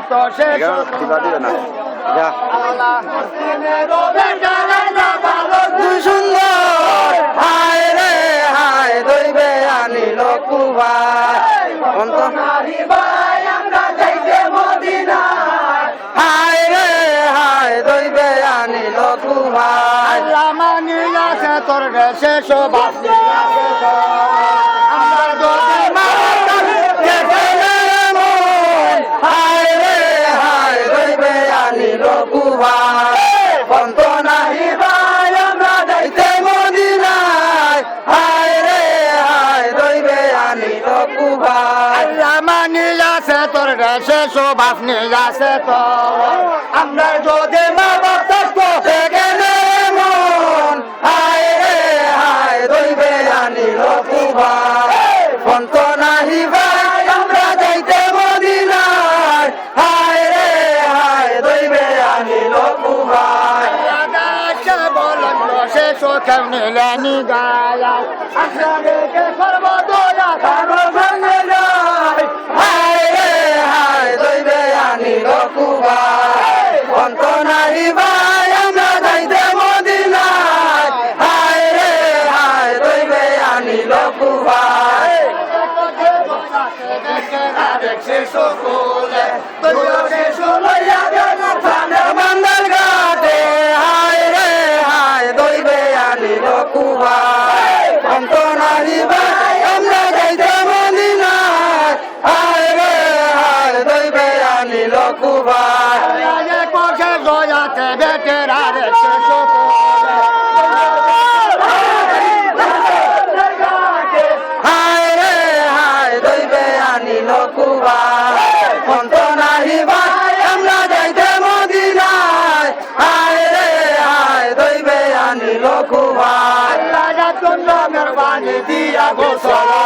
অন্ত শেষ সুন্দর হায় রে হায় দইবে আনিল কুভার হায় রে হায় দইবে আনিল কুভার রামানিয়া শেষ বাসিয়া আছে তোর দেশে সব আপনি আছে তো। আমরা যদি মা বাপ থাকতো সেখানে মন, হায় রে, হায়, দইবে জানি রকুবা তো নাহি ভাই, আমরা যাইতে মদিনায়। হায় রে, হায়, দইবে জানি রকুবা বলন সে সো কেমনে লানি গায়া আসলে মন্ডল গাতে হায় রে হায় দইবে আনিল কুভাই অন্ত নারী ভাই আমরা যাইতে মদিনায় হায় রে হায় দইবে আনিল কুভাই পক্ষে গজাতে বেটেরা রে গোসল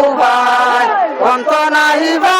কুম্বাই অন্ত নাহি বা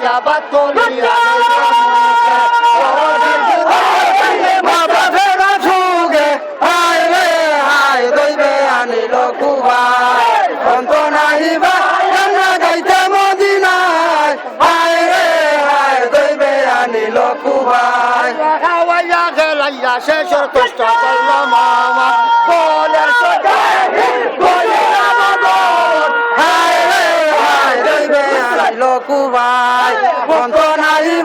জিন্দাবাদ কলিয়া কুবাই বন্ত নারী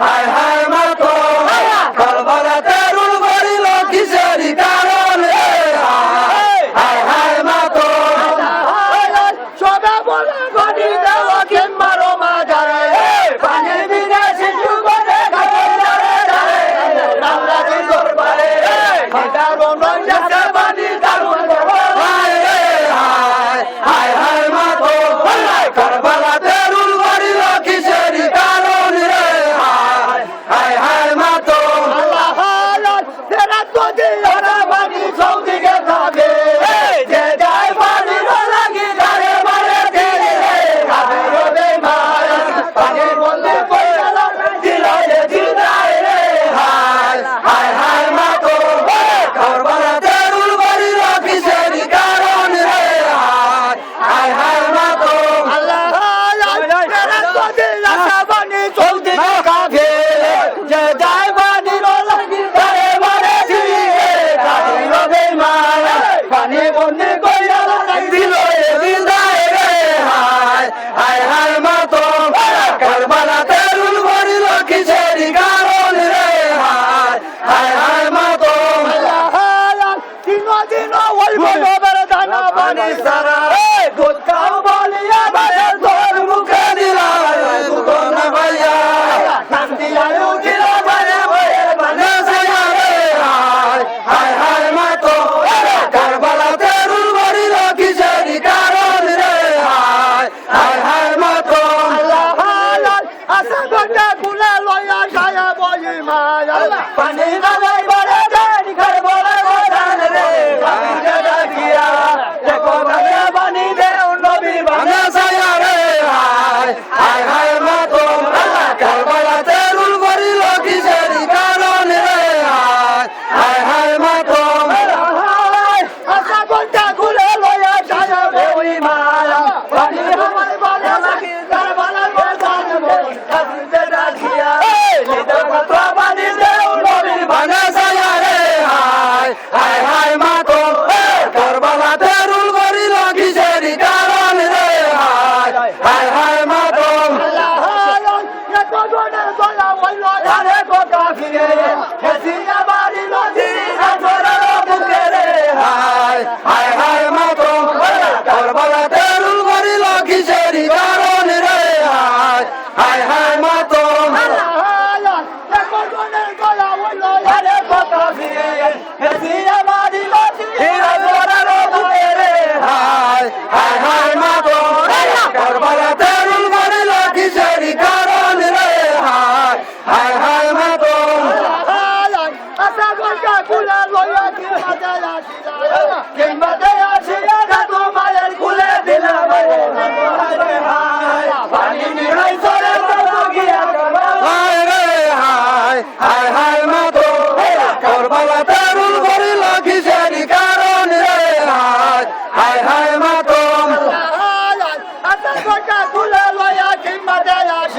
হায় হায়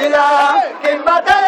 سلسلہ